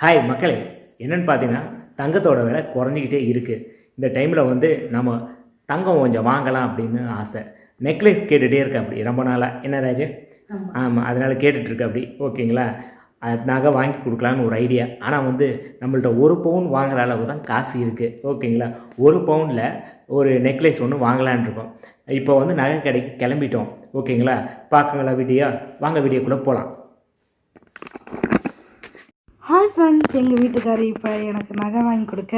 Hi மக்களே. என்னென்னு பார்த்தீங்கன்னா தங்கத்தோட விலை குறைஞ்சிக்கிட்டே இருக்குது இந்த டைமில் வந்து நம்ம தங்கம் கொஞ்சம் வாங்கலாம் அப்படின்னு ஆசை. நெக்லஸ் கேட்டுகிட்டே இருக்கேன் அப்படி. ரொம்ப நாளாக என்ன ராஜு? ஆமாம் அதனால் கேட்டுட்ருக்க அப்படி. ஓகேங்களா? அது நகை வாங்கி கொடுக்கலான்னு ஒரு ஐடியா ஆனால் வந்து நம்மள்ட்ட ஒரு பவுன் வாங்குற அளவுக்கு தான் காசு இருக்குது ஓகேங்களா? ஒரு பவுனில் ஒரு நெக்லஸ் ஒன்று வாங்கலான்னு இருக்கோம். இப்போ வந்து நகை கடைக்கு கிளம்பிட்டோம். ஓகேங்களா? பார்க்குங்களா வீடியோ வாங்க வீடியோக்குள்ளே போகலாம் ஹாய் ஃப்ரெண்ட்ஸ் எங்கள் வீட்டுக்காரி இப்போ எனக்கு நகை வாங்கி கொடுக்க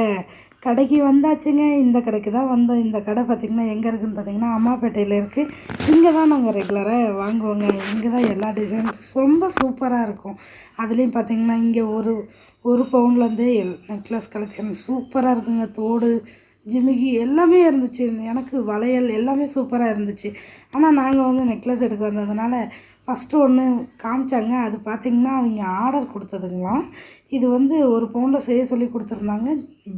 கடைக்கு வந்தாச்சுங்க. இந்த கடைக்கு தான் வந்தோம். இந்த கடை பார்த்திங்கன்னா எங்கே இருக்குதுன்னு பார்த்தீங்கன்னா அம்மாப்பேட்டையில் இருக்குது இங்கே தான் நாங்கள் ரெகுலராக வாங்குவோங்க. இங்கே தான் எல்லா டிசைன் ரொம்ப சூப்பராக இருக்கும். அதுலேயும் பார்த்திங்கன்னா இங்கே ஒரு ஒரு பவுன்லேருந்து நெக்லஸ் கலெக்ஷன் சூப்பராக இருக்குங்க. தோடு ஜிமிகி எல்லாமே இருந்துச்சு. எனக்கு வளையல் எல்லாமே சூப்பராக இருந்துச்சு. ஆனால் நாங்கள் வந்து நெக்லஸ் எடுக்க வந்ததுனால ஃபஸ்ட்டு ஒன்று காமிச்சாங்க. அது பார்த்திங்கன்னா அவங்க ஆர்டர் கொடுத்ததுங்களாம். இது வந்து ஒரு பவுண்டில் செய்ய சொல்லி கொடுத்துருந்தாங்க.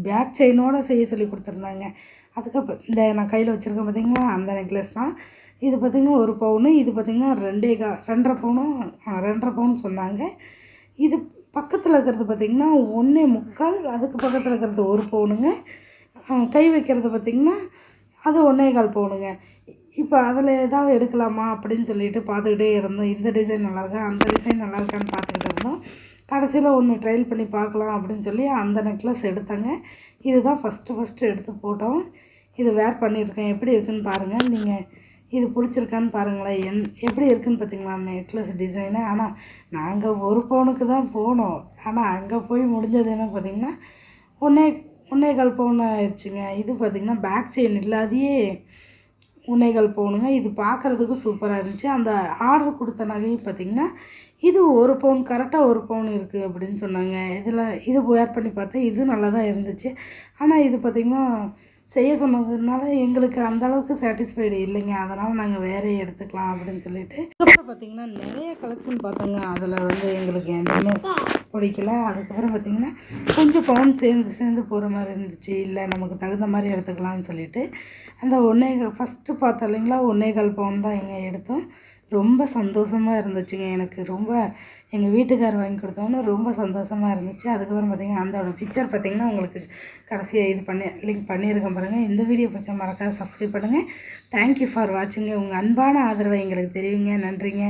பேக் செயினோடு செய்ய சொல்லி கொடுத்துருந்தாங்க. அதுக்கப்புறம் இந்த நான் கையில் வச்சுருக்கேன் பார்த்தீங்களா அந்த நெக்லஸ் தான். இது பார்த்திங்கன்னா ஒரு பவுனு இது பார்த்திங்கன்னா ரெண்டே கா ரெண்டரை பவுனும் ரெண்டரை பவுன் சொன்னாங்க. இது பக்கத்தில் இருக்கிறது பார்த்திங்கன்னா ஒன்றே முக்கால். அதுக்கு பக்கத்தில் இருக்கிறது ஒரு பவுனுங்க கை வைக்கிறது பார்த்திங்கன்னா அது ஒன்றே கால் பவுனுங்க இப்போ அதில் ஏதாவது எடுக்கலாமா அப்படின்னு சொல்லிட்டு பார்த்துக்கிட்டே இருந்தோம். இந்த டிசைன் நல்லாயிருக்கா? அந்த டிசைன் நல்லா இருக்கான்னு பார்த்துக்கிட்டு இருந்தோம். கடைசியில் ஒன்று ட்ரையல் பண்ணி பார்க்கலாம் அப்படின்னு சொல்லி அந்த நெக்லஸ் எடுத்தாங்க. இதுதான் ஃபஸ்ட்டு ஃபஸ்ட்டு எடுத்து போட்டோம் இது வேர் பண்ணியிருக்கேன். எப்படி இருக்குன்னு பாருங்கள் நீங்கள் இது பிடிச்சிருக்கான்னு பாருங்களேன். என் எப்படி இருக்குன்னு பார்த்தீங்களா? நெக்லஸ் டிசைனு ஆனால் நாங்கள் ஒரு பவுனுக்கு தான் போனோம். ஆனால் அங்கே போய் முடிஞ்சது என்ன பார்த்தீங்கன்னா ஒன்றே ஒன்றே கால் பவுன் ஆயிடுச்சுங்க. இது பார்த்திங்கன்னா பேக் செயின் இல்லாதையே உன்னைகள் போகணுங்க. இது பார்க்குறதுக்கு சூப்பராக இருந்துச்சு. அந்த ஆர்டர் கொடுத்த நகையும் பார்த்திங்கன்னா இது ஒரு பவுன் கரெக்டாக ஒரு பவுன் இருக்குது அப்படின்னு சொன்னாங்க. இதில் இது வேர் பண்ணி பார்த்தேன் இது நல்லா தான் இருந்துச்சு. ஆனால் இது பார்த்திங்கன்னா செய்ய சொன்னதுனால எங்களுக்கு அந்த அளவுக்கு சாட்டிஸ்ஃபைடு இல்லைங்க. அதனால் நாங்கள் வேறே எடுத்துக்கலாம் அப்படின்னு சொல்லிட்டு. அதுக்கப்புறம் பார்த்திங்கன்னா நிறைய கலெக்ஷன் பார்த்தோங்க அதில் வந்து எங்களுக்கு எதுவுமே பிடிக்கல. அதுக்கப்புறம் பார்த்திங்கன்னா கொஞ்சம் பவுன் சேர்ந்து சேர்ந்து போகிற மாதிரி இருந்துச்சு. இல்லை நமக்கு தகுந்த மாதிரி எடுத்துக்கலாம்னு சொல்லிட்டு. அந்த ஒன்றே ஃபஸ்ட்டு பார்த்தோம் இல்லைங்களா? ஒன்றே கால் பவுன் தான் எங்கே எடுத்தோம். ரொம்ப சந்தோஷமாக இருந்துச்சுங்க. எனக்கு ரொம்ப எங்கள் வீட்டுக்கார் வாங்கி கொடுத்தோன்னு ரொம்ப சந்தோஷமாக இருந்துச்சு. அதுக்கப்புறம் பார்த்திங்கன்னா அந்தோட பிக்சர் பார்த்திங்கன்னா உங்களுக்கு கடைசியாக இது பண்ணி லிங்க் பண்ணியிருக்கேன் பாருங்கள் இந்த வீடியோ பிடிச்சா மறக்காத சப்ஸ்கிரைப் பண்ணுங்கள் தேங்க்யூ ஃபார் வாட்சிங்க உங்கள் அன்பான ஆதரவை எங்களுக்கு தெரிவிங்க. நன்றிங்க.